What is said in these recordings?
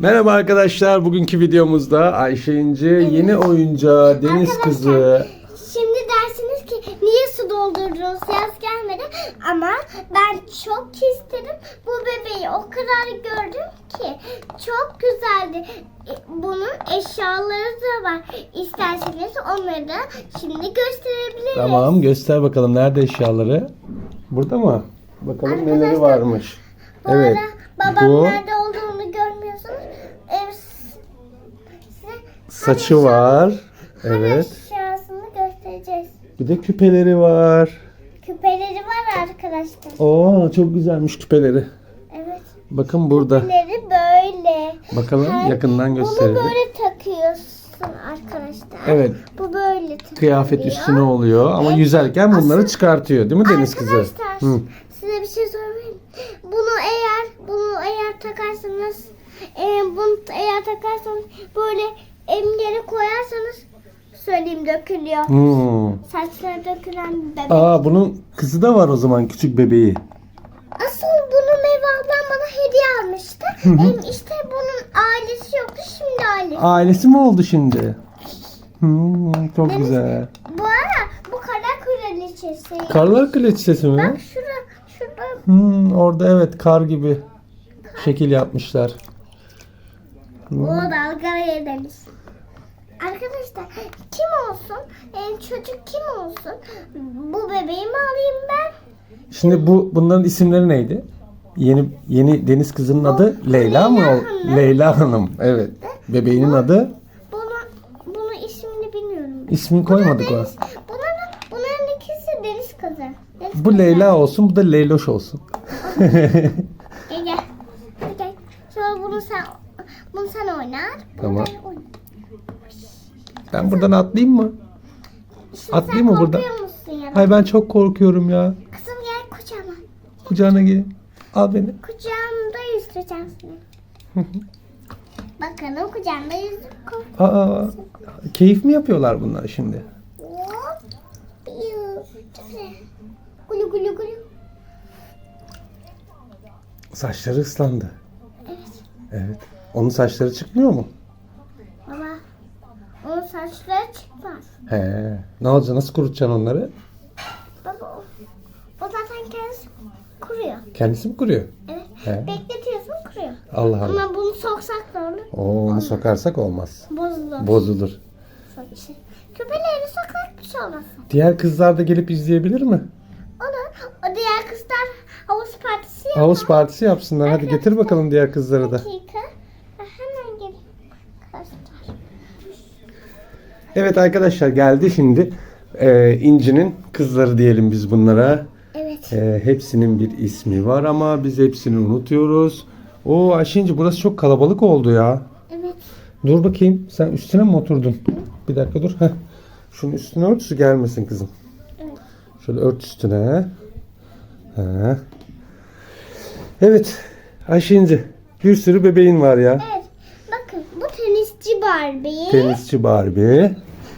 Merhaba arkadaşlar. Bugünkü videomuzda Ayşe İnci yeni oyuncağı Deniz Arkadaşlar, Kızı. Şimdi dersiniz ki niye su doldurdunuz yaz gelmedi ama ben çok istedim bu bebeği o kadar gördüm ki çok güzeldi. E, Bunun eşyaları da var. İsterseniz onları da şimdi gösterebiliriz. Tamam göster bakalım nerede eşyaları? Burada mı? Bakalım neleri Arkadaşlar, varmış. Bu Evet. arada babam Bu nerede saçı var. Evet. eşyasını göstereceğiz. Bir de küpeleri var. Küpeleri var arkadaşlar. Oo çok güzelmiş küpeleri. Evet. Bakın burada. Küpeleri böyle. Bakalım Her- yakından gösterelim. Bunu böyle takıyorsun arkadaşlar. Evet. Bu böyle takılıyor. Kıyafet üstüne oluyor ama yüzerken bunları çıkartıyor değil mi Deniz Kızı? Arkadaşlar Hı. size bir şey sorayım. Bunu eğer bunu eğer takarsanız e, bunu eğer takarsanız böyle emleri koyarsanız söyleyeyim dökülüyor. Hmm. Saçları dökülen bebek. Aa bunun kızı da var o zaman küçük bebeği. Asıl bunu Meyve ablam bana hediye almıştı. Em, işte bunun ailesi yoktu şimdi ailesi. Ailesi mi oldu şimdi? Hmm, çok Deniz- güzel. Bu ara bu kara kraliçesi. Karlar kraliçesi mi? Bak şurada şurada Hmm, orada evet kar gibi şekil yapmışlar. O dalgalı deniz. Arkadaşlar kim olsun? En çocuk kim olsun? Bu bebeği mi alayım ben? Şimdi bu bunların isimleri neydi? Yeni yeni deniz kızının adı Leyla mı? Leyla o? Hanım. Leyla Hanım. Evet. Bebeğinin adı Bunu bunu ismini bilmiyorum. ismini koymadık ona. Deniz, bunların, bunların ikisi deniz kızı. Deniz Bu kızı. Leyla olsun, bu da Leyloş olsun. Gel gel. Gel. Sonra bunu sen bunu sen oynar. bunu Tamam. ben oynarım. Ben buradan atlayayım mı? Şimdi Atlayayım sen mı burada? korkuyor musun ya? Hay ben çok korkuyorum ya. Kızım gel kucağıma. Kucağına gel. Al beni. Kucağımda yüzdüreceğim seni. Bakalım kucağımda yüzdür. kork- Aa, keyif mi yapıyorlar bunlar şimdi? Hop. Güzel. Gulu gulu gulu. Saçları ıslandı. Evet. Evet. Onun saçları çıkmıyor mu? Baba. Onun saçları çıkmaz. He. Ne olacak? Nasıl kurutacaksın onları? Baba o, o zaten kendisi kuruyor. Kendisi mi kuruyor? Evet. He. Bekletiyorsun kuruyor. Allah Allah. Ama bunu soksak da olur. Oo, onu sokarsak olmaz. Bozulur. Bozulur. Saçı. Köpeğleri sokak bir şey olmasın. Diğer kızlar da gelip izleyebilir mi? Olur. O diğer kızlar havuz partisi yapar. Havuz partisi yapsınlar. Hadi getir bakalım diğer kızları da. dakika. Hemen gelin. Arkadaşlar. Evet arkadaşlar geldi şimdi. Ee, İnci'nin kızları diyelim biz bunlara. Evet. Ee, hepsinin bir ismi var ama biz hepsini unutuyoruz. Oo Ayşe İnci burası çok kalabalık oldu ya. Evet. Dur bakayım. Sen üstüne mi oturdun? Bir dakika dur. Heh. Şunun üstüne ört su gelmesin kızım. Evet. Şöyle ört üstüne. Ha. Evet. Ayşe İnci. Bir sürü bebeğin var ya. Evet. Bu tenisçi Barbie. Tenisçi Barbie.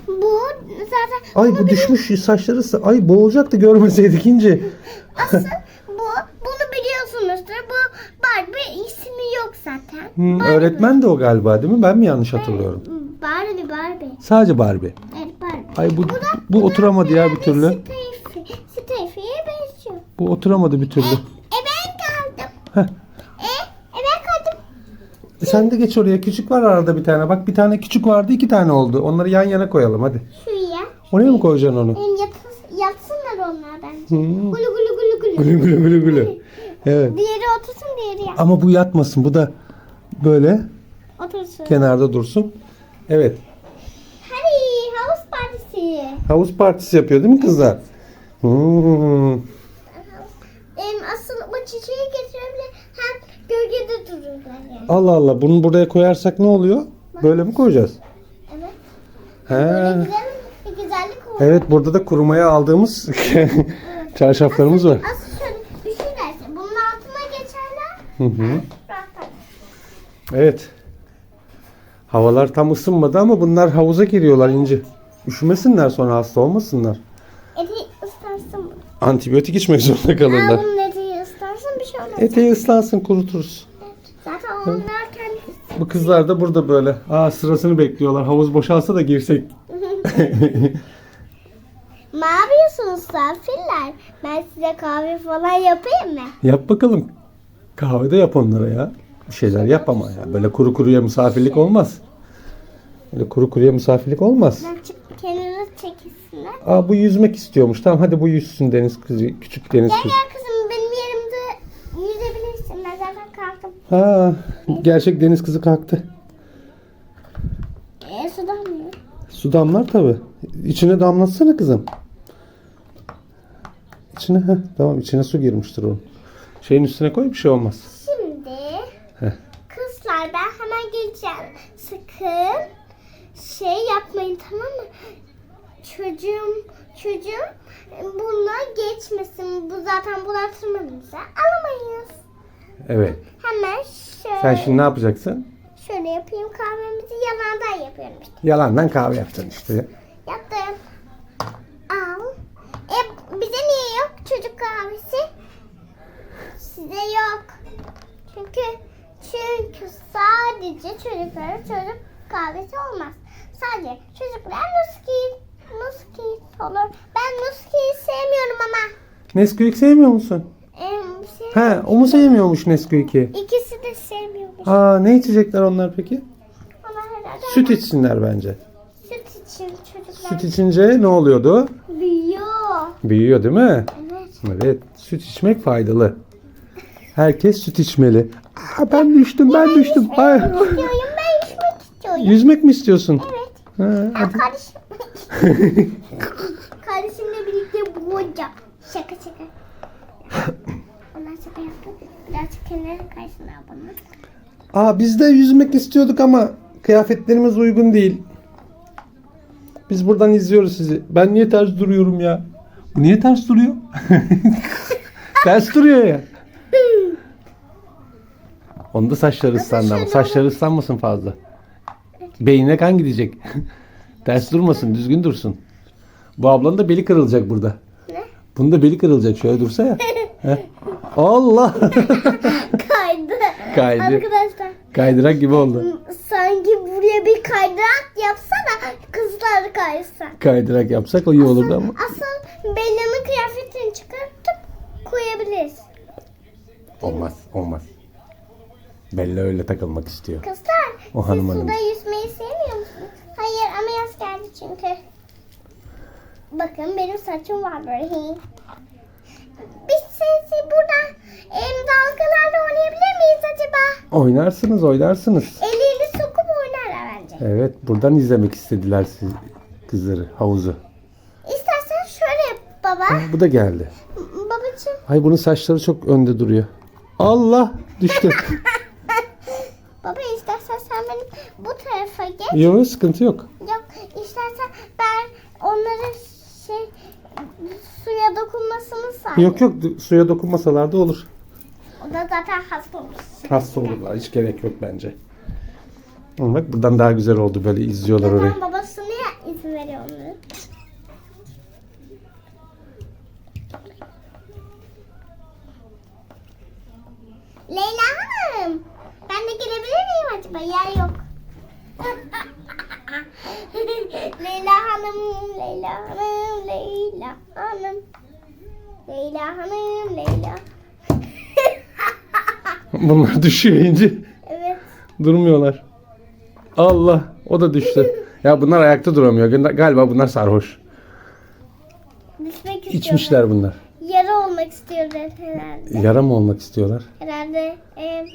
Bu zaten Ay bu düşmüş saçları. sa- Ay boğulacaktı görmeseydik İnci. asıl bu bunu biliyorsunuzdur. Bu Barbie ismi yok zaten. Hmm, Barbie. öğretmen de o galiba değil mi? Ben mi yanlış hatırlıyorum? Barbie Barbie. Sadece Barbie. Evet Barbie. Ay bu bu oturamadı ya bir türlü. Steffi. Steffi'ye benziyor. Bu oturamadı bir türlü. E ben kaldım. Heh. E, e ben kaldım. E Sen de geç oraya. Küçük var arada bir tane. Bak bir tane küçük vardı iki tane oldu. Onları yan yana koyalım hadi. Şuraya. Oraya mı koyacaksın onu? Em, yatı- yatsınlar onlar bence. Hmm. Gulu gulu gulu gulu. Gülü gülü gülü gülü. Evet. Diğeri otursun diğeri yat. Ama bu yatmasın. Bu da böyle Otursun. kenarda dursun. Evet. Hadi havuz partisi. Havuz partisi yapıyor değil mi kızlar? Hmm. Em, asıl bu çiçeği getirebilir hem gölgede dururlar yani. Allah Allah. Bunu buraya koyarsak ne oluyor? Böyle mi koyacağız? Evet. He. Böyle güzel bir güzellik olur. Evet burada da kurumaya aldığımız çarşaflarımız var. Asıl şöyle düşünürlerse bunun altına geçerler. Hı hı. Rahat. Evet. Havalar tam ısınmadı ama bunlar havuza giriyorlar ince. Üşümesinler sonra hasta olmasınlar. Eti ıslansın. Antibiyotik içmek zorunda kalırlar. bunun eti ıslansın bir şey olmaz. Eteği ıslansın kuruturuz. Zaten onlar kendisi Bu kızlar da burada böyle. Aa sırasını bekliyorlar. Havuz boşalsa da girsek. Ne yapıyorsunuz misafirler? Ben size kahve falan yapayım mı? Yap bakalım. Kahve de yap onlara ya. Bir şeyler yap ama ya. Böyle kuru kuruya misafirlik olmaz. Böyle kuru kuruya misafirlik olmaz. Ben çık kenara çekilsinler. Aa bu yüzmek istiyormuş. Tamam hadi bu yüzsün deniz kızı. Küçük deniz Gel kızı. gel kızım Ha, gerçek deniz kızı kalktı. E, sudan mı? Su damlar tabi. İçine damlatsana kızım. İçine heh, tamam içine su girmiştir o. Şeyin üstüne koy bir şey olmaz. Şimdi Heh. kızlar ben hemen geleceğim. Sakın şey yapmayın tamam mı? Çocuğum çocuğum buna geçmesin. Bu zaten bulaştırmadıysa alamayız. Evet. Hemen şöyle, Sen şimdi ne yapacaksın? şöyle yapayım kahvemizi yalandan yapıyorum işte. Yalandan kahve yapacaksın işte. Yaptım. Al. E bize niye yok çocuk kahvesi? Size yok. Çünkü çünkü sadece çocuklara çocuk kahvesi olmaz. Sadece çocuklar nuski nuski olur. Ben nuskiyi sevmiyorum ama. Nesquik sevmiyor musun? Em, He, o mu sevmiyormuş Nesquik'i? İkisi de sevmiyormuş. Aa, ne içecekler onlar peki? Herhalde Süt içsinler bence. süt için çocuklar Süt içince ne oluyordu? büyüyor. Büyüyor değil mi? Evet. Evet, süt içmek faydalı. Herkes süt içmeli. Aa, ben düştüm, ben düştüm. Ay. İstiyorum, ben yüzmek istiyorum. Yüzmek mi istiyorsun? Evet. Ha, hadi. kardeşim. Kardeşimle birlikte boğacağım. Şaka şaka. Şaka yaptı. Birazcık kenara kaysınlar bana. Aa, biz de yüzmek istiyorduk ama kıyafetlerimiz uygun değil. Biz buradan izliyoruz sizi. Ben niye ters duruyorum ya? Bu niye ters duruyor? ters duruyor ya. Onda saçları ıslandı ama. Saçları ıslanmasın fazla. Beynine kan gidecek. ters durmasın, düzgün dursun. Bu ablanın da beli kırılacak burada. Ne? Bunun da beli kırılacak. Şöyle dursa ya. Allah! Kaydı. Kaydı. Arkadaşlar Kaydırak gibi oldu. sanki buraya bir kaydırak yapsana kızlar kaysa. Kaydırak yapsak o iyi olurdu ama. Asıl Bella'nın kıyafetini çıkartıp koyabiliriz. Olmaz, olmaz. Bella öyle takılmak istiyor. Kızlar O hanım siz hanım. suda yüzmeyi sevmiyor musunuz? Hayır ama yaz geldi çünkü. Bakın benim saçım var böyle. Biz sizi burada em, dalgalarla oynayabilir miyiz acaba? Oynarsınız, oynarsınız. Ellerini sokup oynarlar bence. Evet, buradan izlemek istediler siz kızları, havuzu. İstersen şöyle yap baba. Bu da geldi. Babacığım. Ay bunun saçları çok önde duruyor. Allah düştü. Baba istersen sen benim bu tarafa geç. Yok sıkıntı yok. Yok istersen ben onlara şey suya dokunmasını sağ. Yok yok suya dokunmasalar da olur. O da zaten hasta olur. Hasta olurlar hiç gerek yok bence. Ama bak buradan daha güzel oldu böyle izliyorlar orayı. Neden babası niye izin veriyor onları? Leyla Hanım. Ben de girebilir miyim acaba? Yer yok. Leyla Hanım, Leyla Hanım, Leyla Hanım. Leyla Hanım, Leyla. Bunlar düşüyor ince. evet. Durmuyorlar. Allah o da düştü. Ya bunlar ayakta duramıyor. Galiba bunlar sarhoş. Düşmek istiyorlar. İçmişler bunlar. Yarı olmak istiyorlar herhalde. Yara mı olmak istiyorlar? Herhalde. em,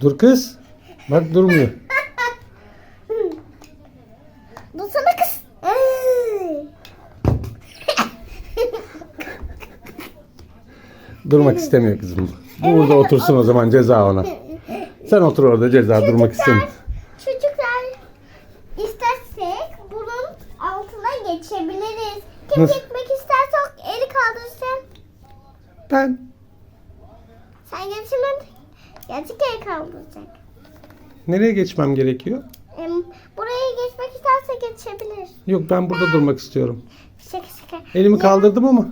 Dur kız. Bak durmuyor. Dursana kız. Durmak istemiyor kızım. Bu burada otursun o zaman ceza ona. Sen otur orada ceza durmak istemiyor. Çocuklar istersek bunun altına geçebiliriz. Kim Nasıl? gitmek isterse eli kaldırsın. Ben. Sen geçemedin. Gerçek el kaldıracak. Nereye geçmem gerekiyor? Em, buraya geçmek isterse geçebilir. Yok ben burada durmak istiyorum. Şaka şaka. Elimi kaldırdım ama.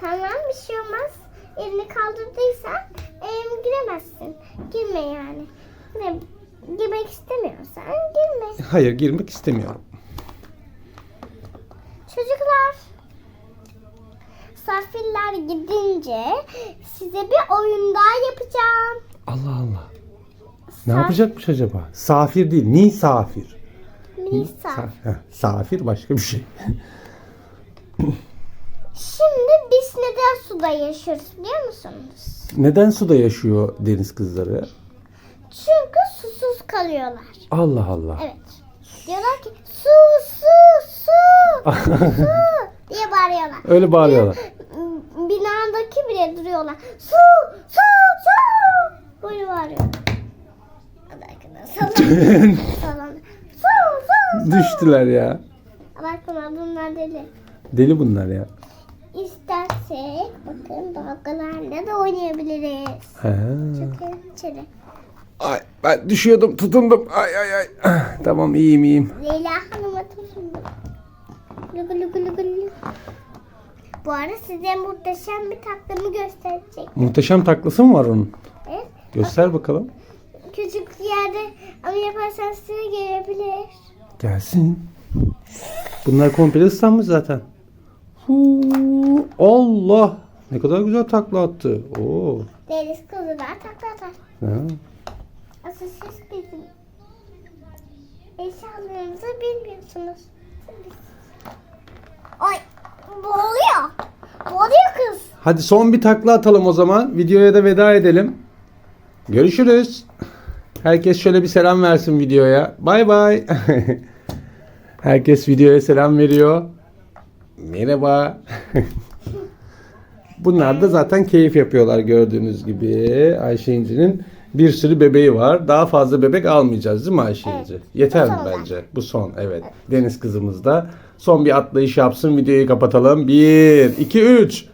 Tamam bir şey olmaz. Elini kaldırdıysan em, giremezsin. girme yani. Ne, girmek istemiyorsan girme. Hayır girmek istemiyorum. Çocuklar. Safirler gidince size bir oyun daha yapacağım. Allah Allah. Ne Saf- yapacakmış acaba? Safir değil. Ni safir. Nisa. Sa- heh, safir başka bir şey. Şimdi biz neden suda yaşıyoruz biliyor musunuz? Neden suda yaşıyor deniz kızları? Çünkü susuz kalıyorlar. Allah Allah. Evet. Diyorlar ki su su su su diye bağırıyorlar. Öyle bağırıyorlar. Binadaki bile duruyorlar. Su su su böyle bağırıyorlar. Salon. salon. Su. Düştüler ya. Bakın bunlar deli. Deli bunlar ya. İstersek bakın dalgalarla da oynayabiliriz. He. Çıkın içeri. Ay ben düşüyordum tutundum. Ay ay ay. tamam iyiyim iyiyim. Leyla Hanım'a tutundum. Lugu lugu lugu lugu. Bu ara size muhteşem bir taklımı gösterecek. Muhteşem taklası mı var onun? Evet. Göster bakalım. Küçük yerde ama yaparsan size gelebilir. Gelsin. Bunlar komple ıslanmış zaten. Huu, Allah. Ne kadar güzel takla attı. Oo. Deniz kızılar takla atar. Ha. Asıl siz bizim eşyalarımızı bilmiyorsunuz. Ay boğuluyor. Boğuluyor kız. Hadi son bir takla atalım o zaman. Videoya da veda edelim. Görüşürüz. Herkes şöyle bir selam versin videoya. Bay bay. Herkes videoya selam veriyor. Merhaba. Bunlar da zaten keyif yapıyorlar gördüğünüz gibi. Ayşe İnci'nin bir sürü bebeği var. Daha fazla bebek almayacağız değil mi Ayşe Evet. İnci? Yeter mi bence? Bu son evet. Deniz kızımız da son bir atlayış yapsın. Videoyu kapatalım. 1, 2, 3.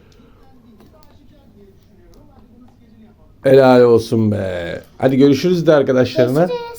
Helal olsun be. Hadi görüşürüz de arkadaşlarına. Görüşürüz.